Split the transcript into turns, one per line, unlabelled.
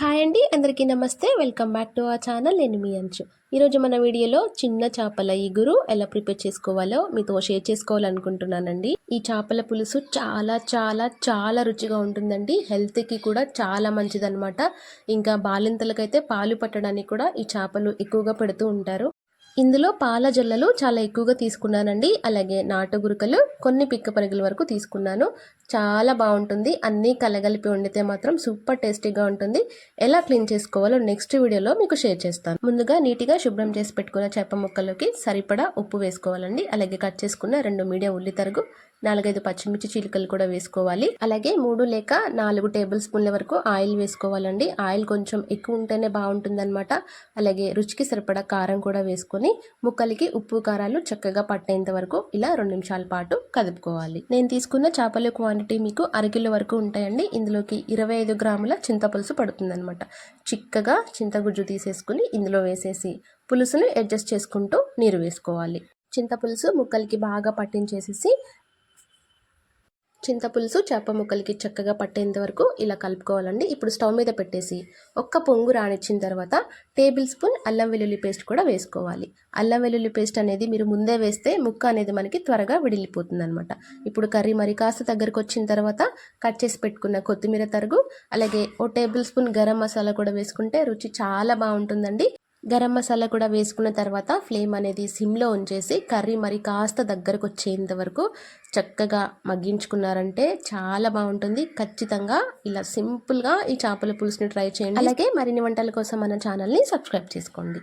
Hi అండి అందరికీ నమస్తే. వెల్కమ్ బ్యాక్ టు ఆ ఛానల్. నేను మీ అంచు. ఈరోజు మన వీడియోలో చిన్న చేపల ఇగురు ఎలా ప్రిపేర్ చేసుకోవాలో మీతో షేర్ చేసుకోవాలనుకుంటున్నానండి. ఈ చేపల పులుసు చాలా చాలా చాలా రుచిగా ఉంటుందండి. హెల్త్కి కూడా చాలా మంచిదన్నమాట. ఇంకా బాలింతలకైతే పాలు పట్టడానికి కూడా ఈ చేపలు ఎక్కువగా పెడుతూ ఉంటారు. ఇందులో పాల జల్లలు చాలా ఎక్కువగా తీసుకున్నానండి. అలాగే నాటుగురుకలు కొన్ని పిక్క పరుగుల వరకు తీసుకున్నాను. చాలా బాగుంటుంది. అన్నీ కలగలిపి వండితే మాత్రం సూపర్ టేస్టీగా ఉంటుంది. ఎలా క్లీన్ చేసుకోవాలో నెక్స్ట్ వీడియోలో మీకు షేర్ చేస్తాను. ముందుగా నీట్గా శుభ్రం చేసి పెట్టుకున్న చేప ముక్కలోకి సరిపడా ఉప్పు వేసుకోవాలండి. అలాగే కట్ చేసుకున్న రెండు మీడియం ఉల్లి తరుగు నాలుగైదు పచ్చిమిర్చి చిలుకలు కూడా వేసుకోవాలి. అలాగే మూడు లేక నాలుగు టేబుల్ స్పూన్ల వరకు ఆయిల్ వేసుకోవాలండి. ఆయిల్ కొంచెం ఎక్కువ ఉంటేనే బాగుంటుందన్నమాట. అలాగే రుచికి సరిపడా కారం కూడా వేసుకొని ముక్కలకి ఉప్పు కారాలు చక్కగా పట్టేంత వరకు ఇలా రెండు నిమిషాల పాటు కదుపుకోవాలి. నేను తీసుకున్న చేపల క్వాంటిటీ మీకు అరకిలో వరకు ఉంటాయండి. ఇందులోకి ఇరవై ఐదు గ్రాముల చింతపులుసు పడుతుందనమాట చిక్కగా చింతగుజ్జు తీసేసుకుని ఇందులో వేసేసి పులుసును అడ్జస్ట్ చేసుకుంటూ నీరు వేసుకోవాలి. చింతపులుసు ముక్కలకి బాగా పట్టించేసేసి చింతపులుసు చేప ముక్కలకి చక్కగా పట్టేంత వరకు ఇలా కలుపుకోవాలండి. ఇప్పుడు స్టవ్ మీద పెట్టేసి ఒక్క పొంగు రానిచ్చిన తర్వాత టేబుల్ స్పూన్ అల్లం వెల్లుల్లి పేస్ట్ కూడా వేసుకోవాలి. అల్లం వెల్లుల్లి పేస్ట్ అనేది మీరు ముందే వేస్తే ముక్క అనేది మనకి త్వరగా విడిలిపోతుంది అనమాట ఇప్పుడు కర్రీ మరి కాస్త దగ్గరకు వచ్చిన తర్వాత కట్ చేసి పెట్టుకున్న కొత్తిమీర తరుగు అలాగే ఓ టేబుల్ స్పూన్ గరం మసాలా కూడా వేసుకుంటే రుచి చాలా బాగుంటుందండి. గరం మసాలా కూడా వేసుకున్న తర్వాత ఫ్లేమ్ అనేది సిమ్లో ఉంచేసి కర్రీ మరి కాస్త దగ్గరకు వచ్చేంత వరకు చక్కగా మగ్గించుకున్నారంటే చాలా బాగుంటుంది. ఖచ్చితంగా ఇలా సింపుల్గా ఈ చేపల పులుసుని ట్రై చేయండి. అలాగే మరిన్ని వంటల కోసం మన ఛానల్ని సబ్స్క్రైబ్ చేసుకోండి.